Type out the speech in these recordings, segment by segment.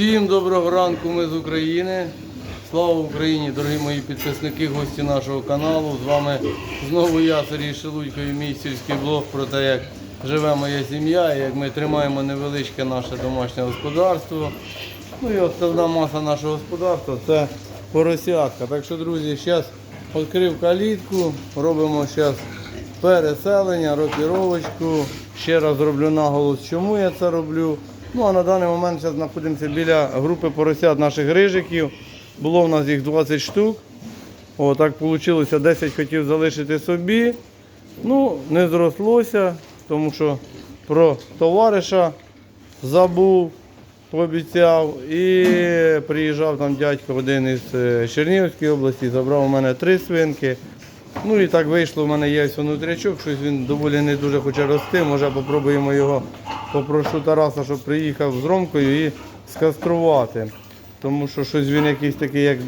Всім доброго ранку, ми з України. Слава Україні, дорогі мої підписники, гості нашого каналу. З вами знову я, Сергій Шелудько і мій сільський блог про те, як живе моя сім'я, як ми тримаємо невеличке наше домашнє господарство. Ну і основна маса нашого господарства це поросятка. Так що, друзі, зараз відкрив калітку, робимо зараз переселення, рокіровочку. Ще раз роблю наголос, чому я це роблю. Ну а на даний момент зараз знаходимося біля групи поросят наших рижиків. Було в нас їх 20 штук. О, так вийшло, 10 хотів залишити собі. Ну, не зрослося, тому що про товариша забув, пообіцяв. І приїжджав там дядько один із е, Чернігівської області, забрав у мене три свинки. Ну і так вийшло, у мене є внутрячок, щось він доволі не дуже хоче рости. Може попробуємо його, попрошу Тараса, щоб приїхав з ромкою і скаструвати. Тому що щось він якийсь такий, як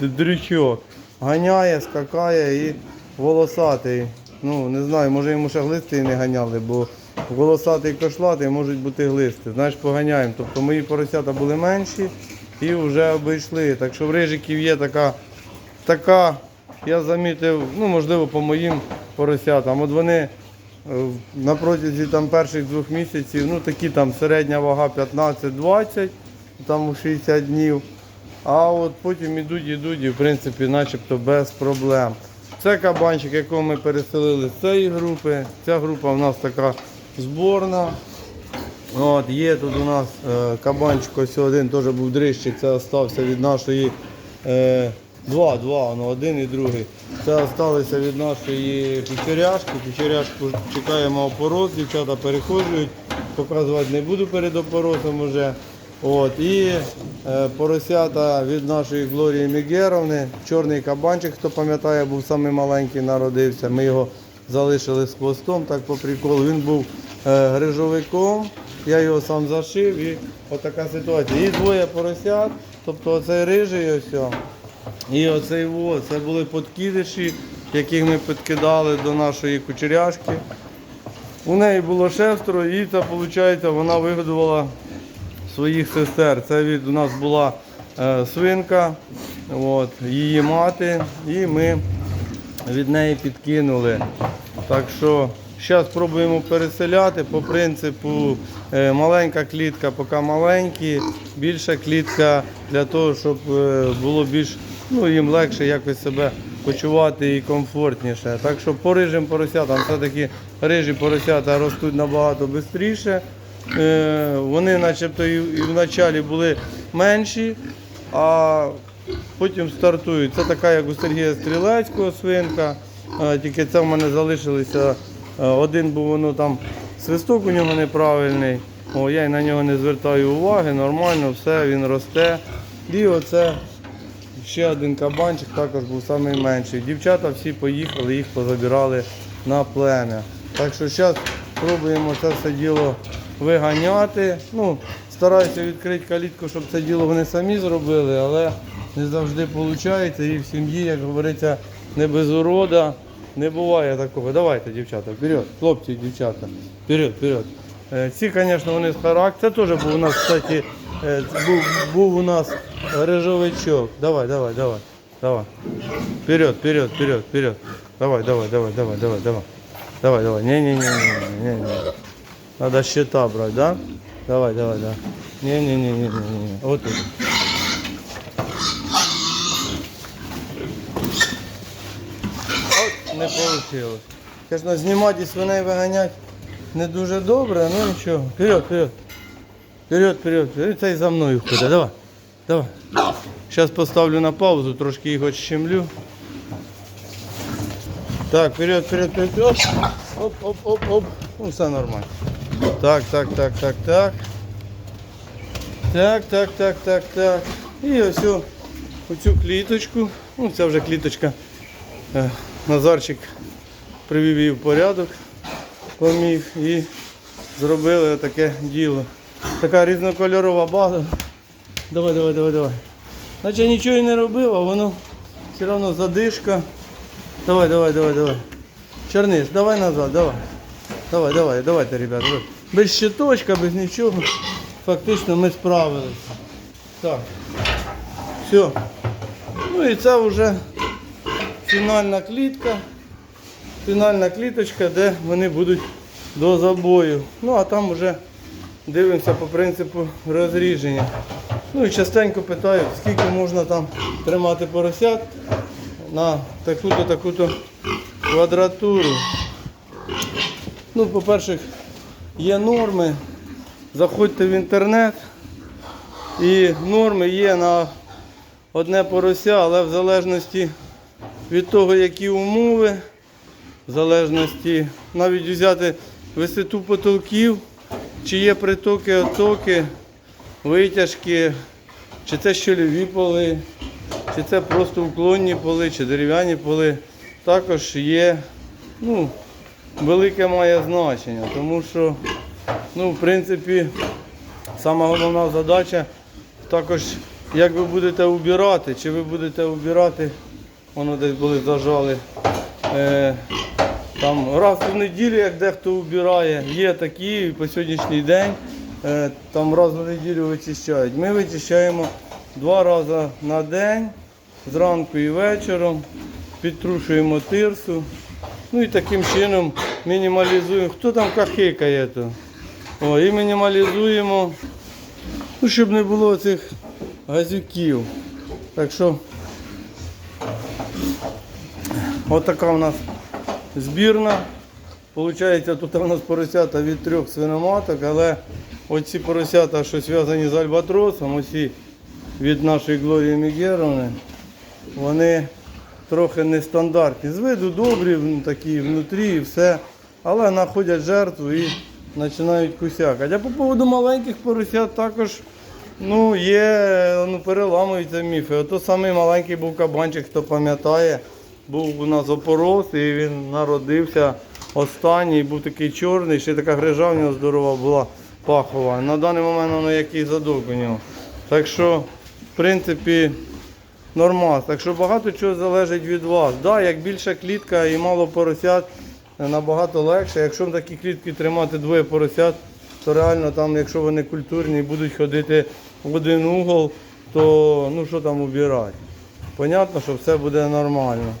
дрючок. Ганяє, скакає і волосатий. Ну, не знаю, може йому ще глисти і не ганяли, бо волосатий кошлатий можуть бути глисти. Знаєш, поганяємо. Тобто мої поросята були менші і вже обійшли. Так що в рижиків є така, така я замітив, ну можливо, по моїм поросятам. От вони на протязі там перших двох місяців, ну такі там середня вага 15-20, там у 60 днів. А от потім ідуть, ідуть, і в принципі, начебто без проблем. Це кабанчик, якого ми переселили з цієї групи. Ця група у нас така зборна. От, є тут у нас е, кабанчик, ось один теж був дрищик, це остався від нашої. Е, два, два, ну, один і другий. Це залишилося від нашої печеряшки. Печеряшку чекаємо опороз, дівчата переходжують, показувати не буду перед опорозом уже. От, і е, поросята від нашої Глорії Мігеровни. Чорний кабанчик, хто пам'ятає, був самий маленький, народився. Ми його залишили з хвостом, так по приколу. Він був е, грижовиком, я його сам зашив і отака ситуація. І двоє поросят, тобто оцей рижий ось. І оцей во, це були подкидиші, яких ми підкидали до нашої кучеряшки. У неї було шестеро, і це, виходить, вона вигодувала своїх сестер. Це від у нас була е, свинка, от, її мати, і ми від неї підкинули. Так що зараз спробуємо переселяти по принципу е, маленька клітка, поки маленькі, більша клітка для того, щоб е, було більш ну, їм легше якось себе почувати і комфортніше. Так що по рижим поросятам все-таки рижі поросята ростуть набагато швидше. Е, Вони начебто і в началі були менші, а потім стартують. Це така, як у Сергія Стрілецького свинка, е, тільки це в мене залишилося. е, Один був воно там свисток у нього неправильний. О, я на нього не звертаю уваги, нормально, все, він росте. І оце ще один кабанчик також був найменший. Дівчата всі поїхали, їх позабирали на плем'я. Так що зараз спробуємо це все діло виганяти. Ну, стараюся відкрити калітку, щоб це діло вони самі зробили, але не завжди виходить. І в сім'ї, як говориться, не без урода. Не буває такого. Давайте, дівчата, вперед, хлопці, дівчата, вперед, вперед. Е, Ці, звісно, вони з характеру. Це теж був у нас, кстати, був, був у нас рижовичок. Давай, давай, давай. Давай. Вперед, вперед, вперед, вперед. Давай, давай, давай, давай, давай, давай. Давай, давай. Не-не-не-не-не. Надо счета брать, да? Давай, давай, да. Не-не-не-не-не. Вот тут. От не вийшло. Звісно, знімати і свиней виганяти не дуже добре, ну нічого. Вперед, вперед. Вперед, вперед. вперед. Цей за мною ходить. Давай. Давай. Зараз поставлю на паузу, трошки їх щемлю. Так, вперед, вперед, вперед. Оп, оп, оп, оп, оп. Ну, все нормально. Так, так, так, так, так. Так, так, так, так, так. І ось оцю кліточку. Ну, це вже кліточка. Е, Назарчик привів її в порядок, поміг і зробили таке діло. Така різнокольорова база. Давай, давай, давай, давай. Наче нічого і не робив, а воно все одно задишка. Давай, давай, давай, давай. Черниш, давай назад, давай. Давай, давай, давайте, ребята. Без щиточка, без нічого. Фактично ми справилися. Так. Все. Ну і це вже фінальна клітка. Фінальна кліточка, де вони будуть до забою. Ну а там вже дивимося по принципу розріження. Ну і частенько питаю, скільки можна там тримати поросят на таку-то, таку-то квадратуру. Ну, по-перше, є норми. Заходьте в інтернет. І норми є на одне порося, але в залежності від того, які умови, в залежності навіть взяти висоту потолків, чи є притоки, оттоки, витяжки, чи це щольові поли, чи це просто уклонні поли, чи дерев'яні поли, також є, ну, велике має значення, тому що, ну, в принципі, сама головна задача також, як ви будете убирати, чи ви будете убирати, воно десь були зажали. Е, там раз в неділю, як дехто убирає, є такі по сьогоднішній день е, там раз в неділю вичищають. Ми вичищаємо два рази на день, зранку і вечором, підтрушуємо тирсу. Ну і таким чином мінімалізуємо. Хто там кахикає то? О, і мінімалізуємо, ну, щоб не було цих газюків. Так що отака у нас збірна. Получається, тут у нас поросята від трьох свиноматок, але оці поросята, що зв'язані з альбатросом, оці від нашої Глорії Мігеровни, вони трохи нестандартні. З виду добрі, такі внутрі і все, але знаходять жертву і починають кусякати. А по поводу маленьких поросят також ну, є, ну, переламуються міфи. Ото самий маленький був кабанчик, хто пам'ятає, був у нас опорос і він народився останній, був такий чорний, ще така грижа в нього здорова була пахова. На даний момент воно який задок у нього. Так що, в принципі, нормас. Так що багато чого залежить від вас. Да, як більша клітка і мало поросят, набагато легше. Якщо в такій клітці тримати двоє поросят, то реально там, якщо вони культурні і будуть ходити в один угол, то ну що там убирати? Понятно, що все буде нормально.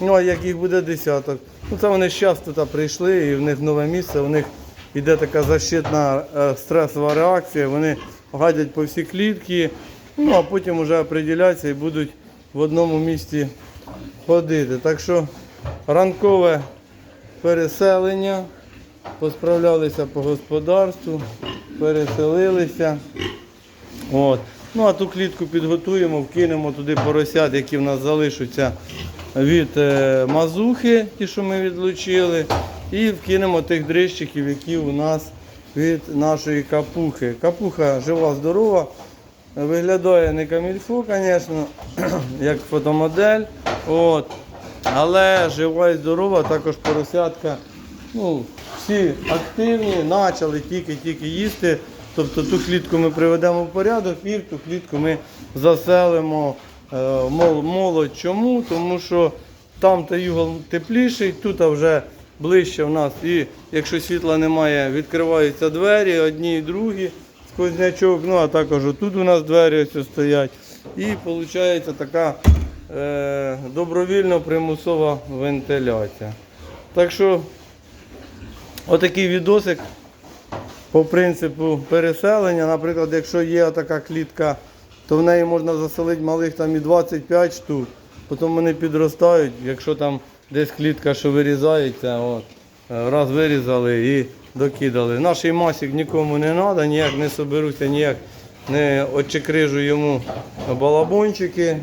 Ну а як їх буде десяток? Ну це вони зараз тут прийшли і в них нове місце, у них йде така защитна е, стресова реакція, вони гадять по всій клітки, ну а потім вже определяться і будуть в одному місці ходити. Так що ранкове переселення, посправлялися по господарству, переселилися. От. Ну а ту клітку підготуємо, вкинемо туди поросят, які в нас залишаться від е, мазухи, ті, що ми відлучили, і вкинемо тих дрищиків, які у нас від нашої капухи. Капуха жива, здорова. Виглядає не камільфо, звісно, як фотомодель. От. Але жива і здорова, також поросятка. Ну, всі активні, почали тільки-тільки їсти. Тобто ту клітку ми приведемо в порядок і в ту клітку ми заселимо молодь. Чому? Тому що там та югол тепліший, тут вже ближче в нас. І якщо світла немає, відкриваються двері, одні і другі, сквознячок, ну а також тут у нас двері ось стоять. І виходить така е, добровільно примусова вентиляція. Так що отакий відосик по принципу переселення. Наприклад, якщо є така клітка, то в неї можна заселити малих там і 25 штук. Потім вони підростають, якщо там десь клітка, що вирізається, от, раз вирізали і докидали. Нашій масік нікому не треба, ніяк не соберуся, ніяк не очекрижу йому балабончики.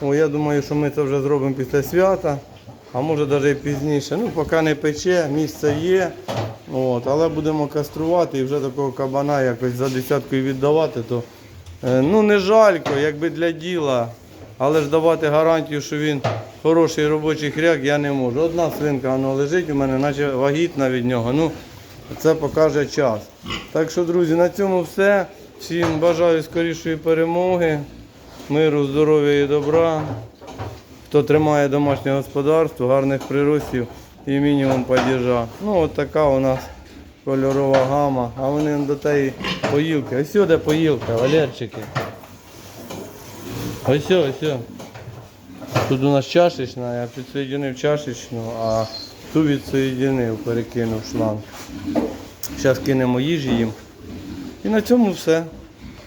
О, я думаю, що ми це вже зробимо після свята, а може навіть пізніше. Ну, поки не пече, місце є. От, але будемо каструвати і вже такого кабана якось за десяткою віддавати, то ну не жалько, якби для діла. Але ж давати гарантію, що він хороший робочий хряк, я не можу. Одна свинка воно лежить у мене, наче вагітна від нього. Ну, це покаже час. Так що, друзі, на цьому все. Всім бажаю скорішої перемоги, миру, здоров'я і добра. Хто тримає домашнє господарство, гарних приростів і мінімум падіжа. Ну, от така у нас кольорова гама. А вони до тієї поїлки. Ось сюди поїлка, Валерчики. Ось, ось. Тут у нас чашечна, я підсоєдинив чашечну, а ту відсоєдинив, перекинув шланг. Зараз кинемо їжі їм. І на цьому все.